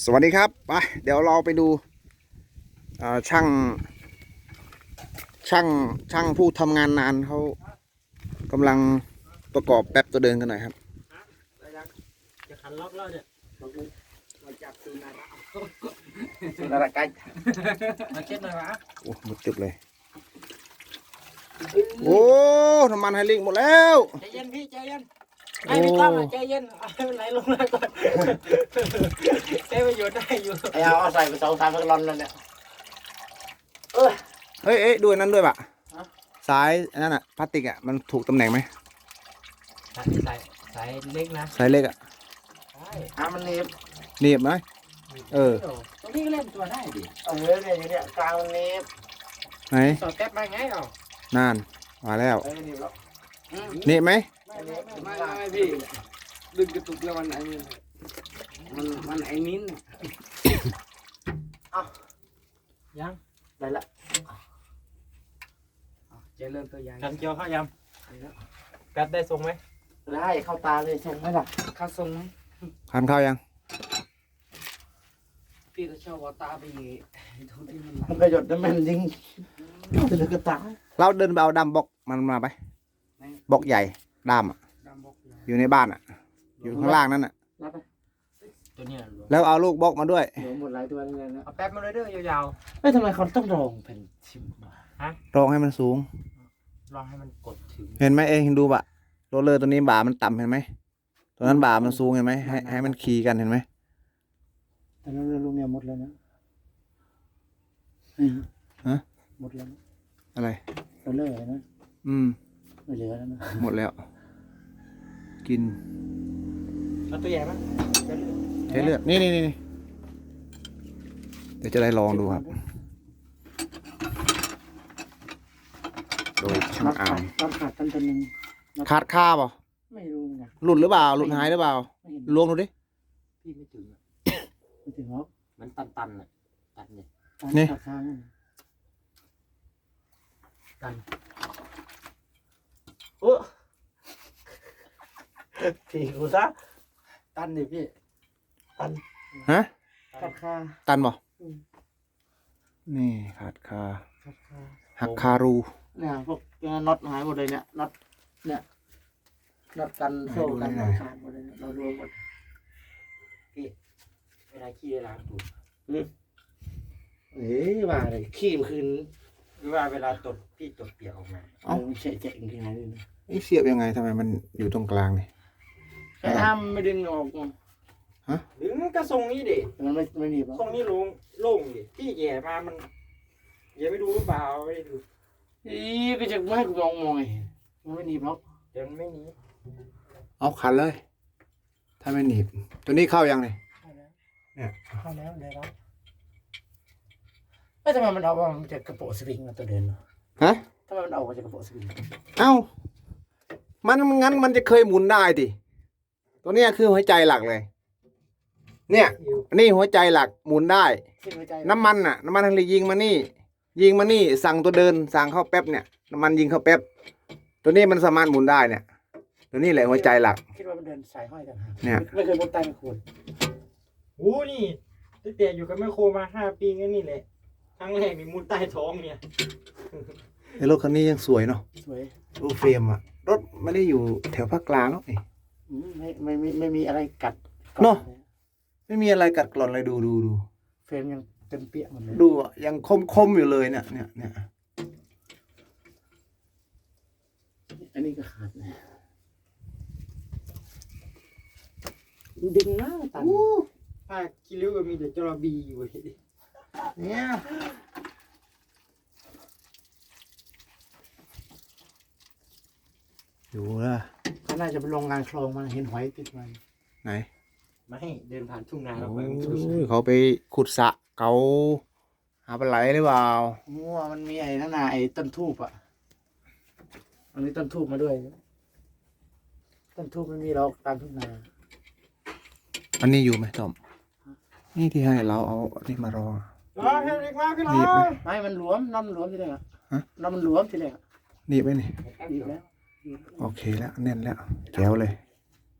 สวัสดีครับไปเดี๋ยวเราไปดูเอ่อช่างช่างช่างผู้ทำงานนานเขากำลังประกอบแป๊บตัวเดินกันหน่อยครับจะขันล็อกแล้วเนี่ยมาจับสุนาระสุนาระกัดมาเช็ดหน่อยวะโอ้หมดตึกเลยโอ้น้ำมันไฮลิงหมดแล้วใจเย็นพี่ใจเย็น ไอ้พี่ต้อมอะใจเย็นเอาให้มันไหลลงมาก่อนใช้ประโยชน์ได้อยู่ไอ้เอาเอาใส่ไปสองสามพันลอนแล้วเนี่ยเออ เฮ้ยเอ้ยด้วยนั้นด้วยปะฮะ สายอันนั่นอะพลาสติกอะมันถูกตำแหน่งไหมใส่ใส่ใส่เล็กนะสายเล็กอะใช่อะมันหนีบหนีบไหม เออ ตรงนี้ก็เล่นตัวได้ดิเออเนี่ยอยู่เนี่ยกลางมันหนีบไหนสอดแก๊ปมาไงเอะนานมาแล้วเออหนีบแล้วอืมหนีบไหม ไม่ไม่ไม่ไม่ไม่พี่ดึงกระตุกแล้วมันไอ้นี่มันมันไอ้นิ้นยังได้ละอะเจะเริ่มตัวใหญ่กันเกียวเข้ายำกัดได้ทรงไหมได้เข้าตาเลยส่งไหมล่ะเข้าส่งไหมทานข้าวยังพี่ก็ชอบเอาตาไปดูที่มันมันก็หยดน้ำมันยิงจะดึงกระตายเราเดินไปเอาดำบล็อกมันมาไปบล็อกใหญ่ ดามอะดำบอกเลยอยู่ในบ้านอะอยู่ข้างล่างนั่นอะรับไปตัวเนี้ยหลวมแล้วเอาลูกบล็อกมาด้วย เหลือหมดหลายตัวเลยนะเอาแป๊บมาเลยเด้อยาวเอ้ยทำไมเขาต้องรองเป็นชิมมารองให้มันสูง ๆลองให้มันกดถึงเห็นไหมเองดูบะโรลเลอร์ตัวนี้บ่ามันต่ำเห็นไหมตัวนั้นบ่ามันสูงเห็นไหมให้ให้มันขี่กันเห็นไหมแต่เราเรือลุงเนี่ยหมดแล้วนะนี่ฮะหมดแล้วนะอะไรเราเลิกแล้วนะอืม ไม่เหลือแล้วนะหมดแล้ว กินเอาตัวใหญ่มั้ยจะเลือกใช้เลือดนี่นี่นี่นี่เดี๋ยวจะได้ลองดูครับ โดยช่างน็อตอาขาร์ดมน็อตขาดตั้งแต่หนึ่งขาดค่าป่ะไม่รู้นะหลุดหรือเปล่า หลุดหายหรือเปล่าไม่เห็นลวงดูดิพี่ไม่ถึงอะไม่ถึงหรอกมันตันๆอะตันเนี่ยนี่ขาดค้างนั่นตัน โอ้ทีกูซะตันดิพี่ตันฮะขาดค้างตันป่ะอืมนี่ขาดคาขาดค้างหักคารูเนี่ยพวกน็อตหายหมดเลยเนี่ยน็อตเนี่ยน็อตกันโซ่กันน็อตขาดหมดเลยเนี่ยเรารวมหมดเวลาขี้ได้ล้างตูดเอ้ยว่าเลยขี้มันคืน หรือว่าเวลาตดพี่ตดเปียกออกมาเอ้าเฉะเจ๋งที่ไหนเลยนะนี่เสียบยังไงทำไมมันอยู่ตรงกลางนี่แค่ห้ามไม่ดึงออกหรือมันก็ทรงนี้ดิมันไม่ไม่หนีบหรอกทรงนี้โล่งโล่งดิพี่แย่มามันแย่ไม่ดูหรือเปล่าไม่ได้ดูอีก็จะไม่ให้กูมองมองไงมันไม่หนีบหรอกเดี๋ยวมันไม่หนีเอาขันเลย ถ้าไม่หนีบ ตัวนี้เข้ายังเลยเข้าแล้วเนี่ยเข้าแล้วเดี๋ยวเรา ไม่ทำไมมันเอามามันจะกระโปรงสปริงมาตัวเดินเนาะฮะ ทำไมมันเอามาจากกระโปรงสปริงเอ้า มันงั้นมันจะเคยหมุนได้ดิตัวเนี้ยคือหัวใจหลักเลย เนี่ย อยู่อันนี้หัวใจหลักหมุนได้ขึ้นหัวใจน้ำมันน่ะ น้ำมันทะเลยิงมานี่ ยิงมานี่ สั่งตัวเดิน สั่งเข้าแป๊บเนี่ย น้ำมันยิงเข้าแป๊บ ตัวนี้มันสามารถหมุนได้เนี่ย ตัวนี้แหละหัวใจหลัก คิดว่ามันเดินสายห้อยต่างหากเนี่ย ไม่เคยมุดใต้ไม่ควรโอ้นี่ตั้งแต่อยู่กับแม่โคมาห้าปีงั้นนี่แหละ ครั้งแรกนี่มุดใต้ท้องเนี่ย ไอ้รถคันนี้ยังสวยเนาะสวยรูปเฟรมอะรถไม่ได้อยู่แถวภาคกลางเนาะนี่ อืมไม่ไม่ไม่ไม่มีอะไรกัดเนอะ ไม่มีอะไรกัดกร่อนเลยดูดูดูเฟรมยังเต็มเปี้ยหมดเลยดูอะยังคมคมๆอยู่เลยเนี่ยเนี่ยเนี่ยอันนี้ก็ขาดนะดึงหน้าตันผ้าคิริ้วก็มีแต่จระบีอยู่เว้ย เนี่ยอยู่ละเขาน่าจะไปลงงานคลองมาเห็นหอยติดมันไหนไม่เดินผ่านทุ่งนาโอแล้วไป้ยเขาไปขุดสระเขาหาปลาไหลหรือเปล่างัวมันมีไอ้นั่นน่ะไอ้ต้นทูบอะอันนี้ต้นทูบมาด้วย ต้นทูบไม่มีหรอกตามทุ่งนาอันนี้อยู่ไหมต้อมนี่ที่ให้เราเอาอันนี่มารอ รอให้เด็กมาพี่รอหนีบไหมไม่มันหลวมน้ำมันหลวมทีแรกอะฮะ น้ำมันหลวมทีแรกอะหนี่ไปนี่ดีบแล้ว โอเคแล้วแน่นแล้วแจ๋วเลย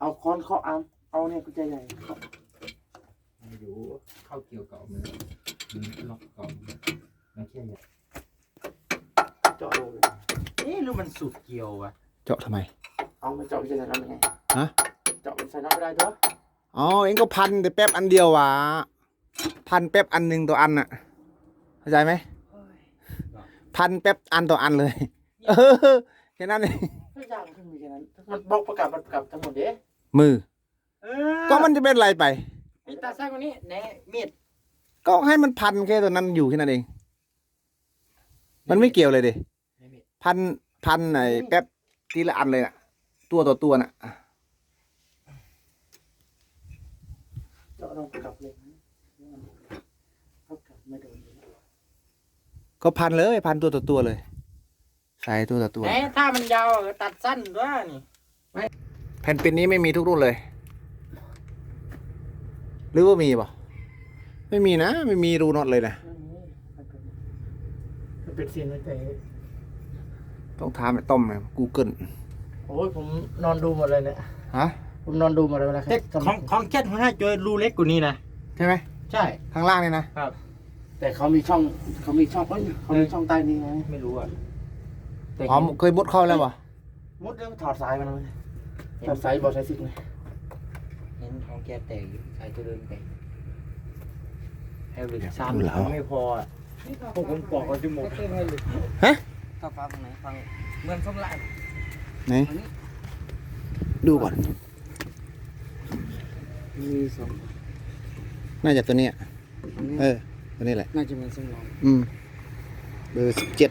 เอาค้อนเคาะเอาเอาเนี่ยกุญแจใหญ่เคาะอยู่เข้าเกี่ยวเก่ามันมันล็อกเก่ามันแค่เนี่ยเจาะลงเลยเอ๊ะหรือมันสูบเกี่ยววะเจาะทำไม เอามาเจาะไปใส่น้ำยังไงฮะ เจาะไปใส่น้ำไม่ได้ตัวอ๋อเองก็พันแต่แป๊บอันเดียววะ พันแป๊บอันหนึ่งต่ออันน่ะ เข้าใจไหมพันแป๊บอันต่ออันเลย เออแค่นั้นเองทุกอย่างมันมีแค่นั้นมันบล็อกประกับมันประกับทั้งหมดเด้มือเอก็มันจะเป็นอะไรไปมีตาสร้างคนนี้แหน่มีดก็ให้มันพันแค่ตัวนั้นอยู่แค่นั้นเอง มันไม่เกี่ยวเลยดิไม่มีพันพันไหนแป๊บทีละอันเลยน่ะ ตัวต่อตัวน่ะเจาะลงประกับเลยนะประกับไม่โดนอยู่แล้ว ก็พันเลยพันตัวต่อตัวเลย ใส่ตัวต่อตัวแหน่ถ้ามันยาวก็ตัดสั้นด้วยนี่แผ่นปินนี้ไม่มีทุกรุ่นเลย หรือว่ามีป่ะไม่มีนะ ไม่มีรูน็อตเลยนะมันเป็นซีนไว้แต่ต้องถามไอ้ต้อมนะกูเกิลโอ้ยผมนอนดูหมดเลยเนี่ยฮะผมนอนดูหมดเลยเวลาแต่ทำของของแค่หัวหน้าจอยรูเล็กกว่านี้นะใช่ไหมใช่ ข้างล่างนี่นะ แต่เขามีช่องเขามีช่องเอ้ยเขามีช่องใต้นี้ไงไม่รู้อะแต่อ๋อเคยมุดเข้าแล้วป่ะมุดแล้วถอดสายมันเลยถอดสายบอลสายสิกเลยเห็นของแกแตกอยู่ใส่ตัวเดินไปแอลลิกซ้ดูแล้วำไม่พออะพวกผมปอกเอาจมูกฮะถ้าฟังตรงไหนฟังเหมือนส้มลายไหนดูก่อนมีสองน่าจะตัวเนี้ยเออ ตัวนี้แหละ น่าจะเป็นส้มลายอืม เบอร์สิบเจ็ด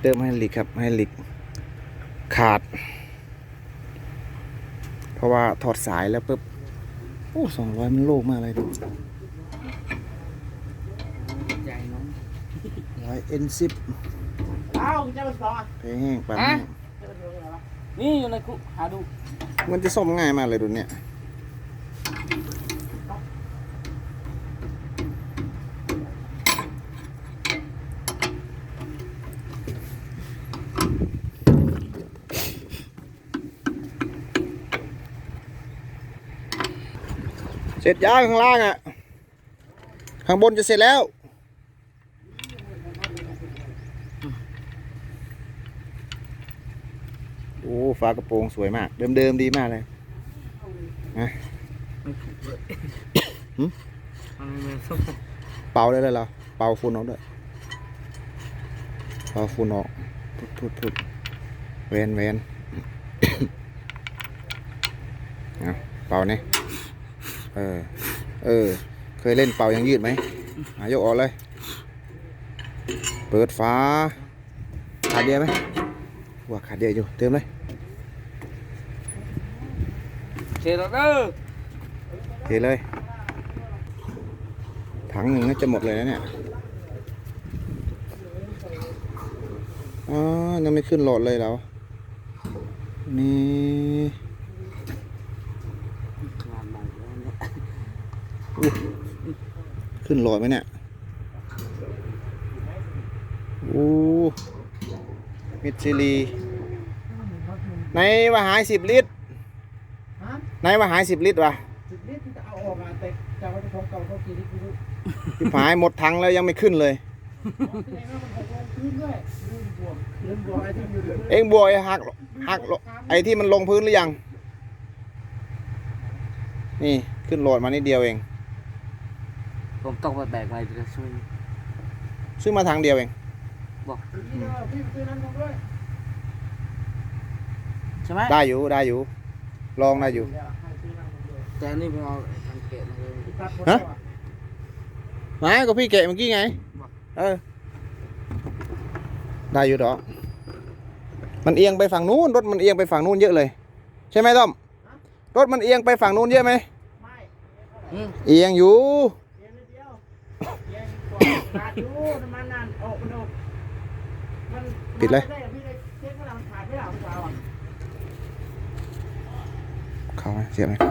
เติมให้ลิกครับ ให้ลิกขาด เพราะว่าถอดสายแล้วปุ๊บ โอ้สองร้อยมันโลกมากเลยดูใหญ่น้องร้อยเอ็นสิบอ้าวจะมาสองอะเพแห้งปันฮะนี่อยู่ในคุหาดู มันจะส้มง่ายมากเลยดูเนี่ยเสร็จย่างข้างล่างอะ ข้างบนจะเสร็จแล้ว โอ้ ฝากระโปรงสวยมาก เดิมๆดีมากเลยมันเป็นส้มเป่าได้เลยเหรอเป่าฝุ่นออกด้วยเป่าฝุ่นออกพุดพุดพุดเวนเวนเอาเป่าเนี่ยเออ เออ เคยเล่นเป่ายังยืดไหมอายกออกเลย เปิดฝาขาดเดียวไหมว่าขาดเดียวอยู่ เติมเลย เชลเดอเทเลย ถังหนึ่งน่าจะหมดเลยนะเนี่ยอ๋อยังไม่ขึ้นโหลดเลยแล้ว นี่ขึ้นโหลดไหมเนี่ยโอ้มิดซิลี ในวาหายสิบลิตร ฮะในว่าหายสิบลิตรวะสิบลิตรที่จะเอาออกมาแต่จะเอาไปของเก่าเขากี่ลิตรไม่รู้ที่หายหมดถังแล้วยังไม่ขึ้นเลยแสดงว่ามันหกลงพื้นด้วยลื่นบวกลื่นบวกไอ้ที่อยู่ในพื้นเองบวยหักหักลงไอ้ที่มันลงพื้นหรือยัง นี่ขึ้นโหลดมานิดเดียวเอง ผมต้องไปแบกไปจะช่วยซื้อมาทางเดียวเองนี่เด้อพี่ไปซื้อน้ำนมด้วยใช่ไหมได้อยู่ได้อยู่ ลองได้อยู่เดี๋วให้ซื้อน้ำนมด้วยแต่อันนี่ผมเอาอันเกะมาเลยพี่ตัดหมดฮะแล้วอะไม่ก็พี่แกะเมื่อกี้ไง เออ ได้อยู่ดอกมันเอียงไปฝั่งนู้นรถมันเอียงไปฝั่งนู้นเยอะเลย ใช่ไหมต้อมรถมันเอียงไปฝั่งนู้นเยอะไหมไม่อืมเอียงอยู่เพียงนิดเเข้าไหมเสียบไหมเข้า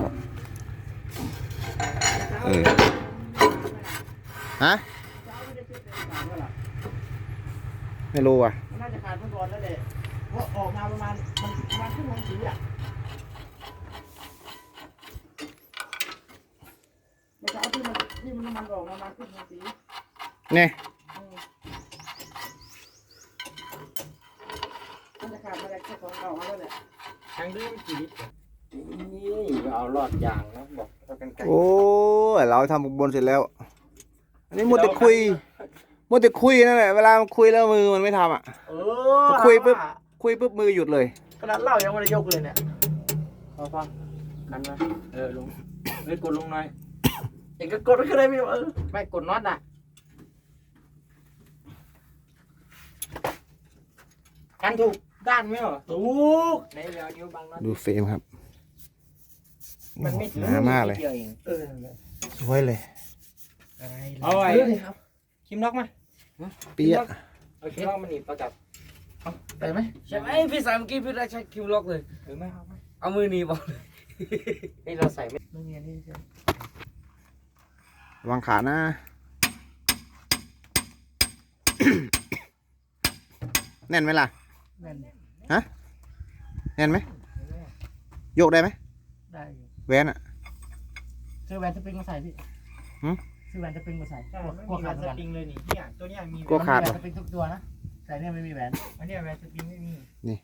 เออฮะเช้าไม่ได้เช็คเลยขาดว่าล่ะไม่รู้ว่ะมันน่าจะขาดเมื่อก่อนแล้วแหละเพราะออกมาประมาณมันประมาณชั่วโมงสีอะไม่ใช่เอาที่มันที่มันมันออกมามาขึ้นมาสีเนี่ยมันจะขาดมาได้แค่ของเก่ามาแล้วแหละทั้งเรื่องชีวิต นี่เอาหลอดยางนะบอกเอากันไกลโอ้ยเราทำบนเสร็จแล้ว อันนี้มัวแต่คุยมัวแต่คุยนั่นแหละเวลามันคุยแล้วมือมันไม่ทำอะ เออคุยปุ๊บ คุยปุ๊บมือหยุดเลย ขนาดเหล่ายังไม่ได้ยกเลยเนี่ยพอพอกันมาเออลงเฮ้ยกดลงหน่อยเองก็กดไม่ขึ้นได้พี่เออไม่กดน็อตอะกันถูกด้านไหมเหรอถูกไหนเดี๋ยวนิ้วบังน็อตดูเฟรมครับ มันไม่ถึงหนามากเลยนิดดีวองเออสวยเลยเอาไว้เดี๋ยวดิครับคิมล็อกมาเปี้ยะเอาคิมล็อกมาหนีบประกับไปไหมใช่ไหมพี่สายเมื่อกี้พี่ได้ใช้คิวล็อกเลย หรือไม่เอาไหมเอามือหนีบออกเฮ้ยเราใส่ไม่ไม่มีอันนี้ใช่ไหมวางขานะ แน่นไหมล่ะ แน่นแน่นไหม โยกได้ไหมได้อยู่ แวนอะซื้อแหวนสปริงมาใส่พี่หืมซื้อแหวนสปริงมาใส่ใช่กลัวไม่กลัวมีแหวขาดนเหมืสอนกันปริงเลยนี่เนี่ยตัวเนี้ยมีกลัวขาด มันเหรอมีแหวนสปริงทุกตัวนะแต่เนี่ยไม่มีแหวนอันเนี้ยแหวนสปริงไม่มี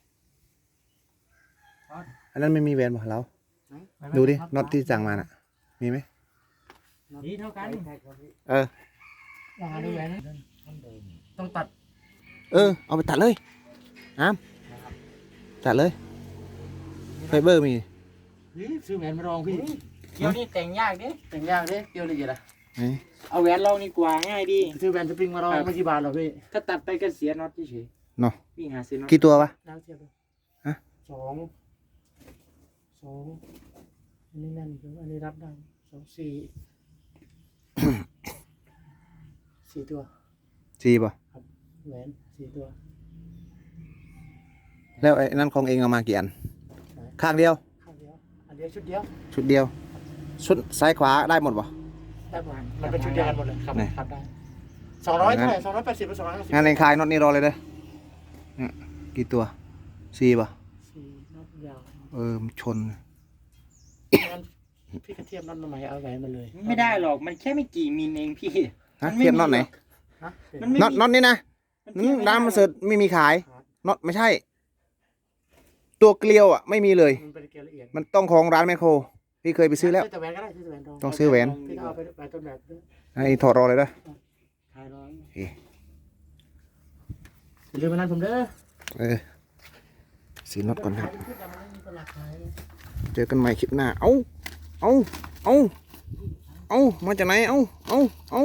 อันนั้นไม่มีแวนป่ะเราดูดิน็อตที่สั่งมาน่ะ มีไหมนี่เท่ากันเออ ลองหาดูแหวนนะต้องตัดเออ เอาไปตัดเลยอ้ามตัดเลยไฟเบอร์มี ซื้อแหวนมาลองพี่เกี่ยวนี่แต่งยากดิแต่งยากดิเกี่ยวละเอียดอะไหนเอาแหวนเรานี่กว่าง่ายดี ซื้อแหวนสปริงมาลองไม่กี่บาทหรอกพี่ถ้าตัดไปก็เสียน็อตเฉยเนาะๆวิ่งหาซื้อน็อตกี่ตัววะ น้ำเทียบเลยฮะ สองสองอันนี้แน่นอยู่อันนี้รับได้สองสี่ สี่ตัวสี่ป่ะแหวนสี่ตัว แล้วไอ้นั่นของเองเอามากี่อัน ข้างเดียวข้าง เดียวอันเดียวชุดเดียวชุดเดียว ชุดซ้ายขวาได้หมดป่ะ ได้หมดมันเป็นชุดเดียวกันหมดเลยครับไหน ครับได้สองร้อยเท่าไหร่สองร้อยแปดสิบหรือสองร้อยห้าสิบงานเองคลายน็อตนี่รอเลยเด้อเนี่ยกี่ตัวสี่ป่ะสี่นัดยาวเออมันชน งั้นพี่กระเทียมนัดมาใหม่เอาแหวนมาเลยไม่ได้หรอกมันแค่ไม่กี่มิลเองพี่ ฮะมันไม่เทียบน็อตไหน ฮะ มันไม่น็อตน็อตนี่นะมันอืเทียมบไได้น้ำมันเสร็จไม่มีขายน็อตไม่ใช่ ตัวเกลียวอะไม่มีเลย มันเป็นเกลียวละเอียดมันต้องของร้านแมคโครพี่เคยไปซื้อแล้วแต่แหวนก็ได้ซื้อแต่แหวนทองต้องซื้อแหวนพี่ก็เอาไปแหวนต้นแบบด้วยไอ้ถอดรอเลยเด้อขายร้อยโอเคอย่าลืมมานั้นผมเด้อเออสีน็อตก่อนครับขายเป็นชุดแต่มันไม่มีตลาดขายเจอกันใหม่คลิปหน้า เอ้าเอ้าเอ้าเอ้ามาจากไหน เอ้าเอ้าเอ้า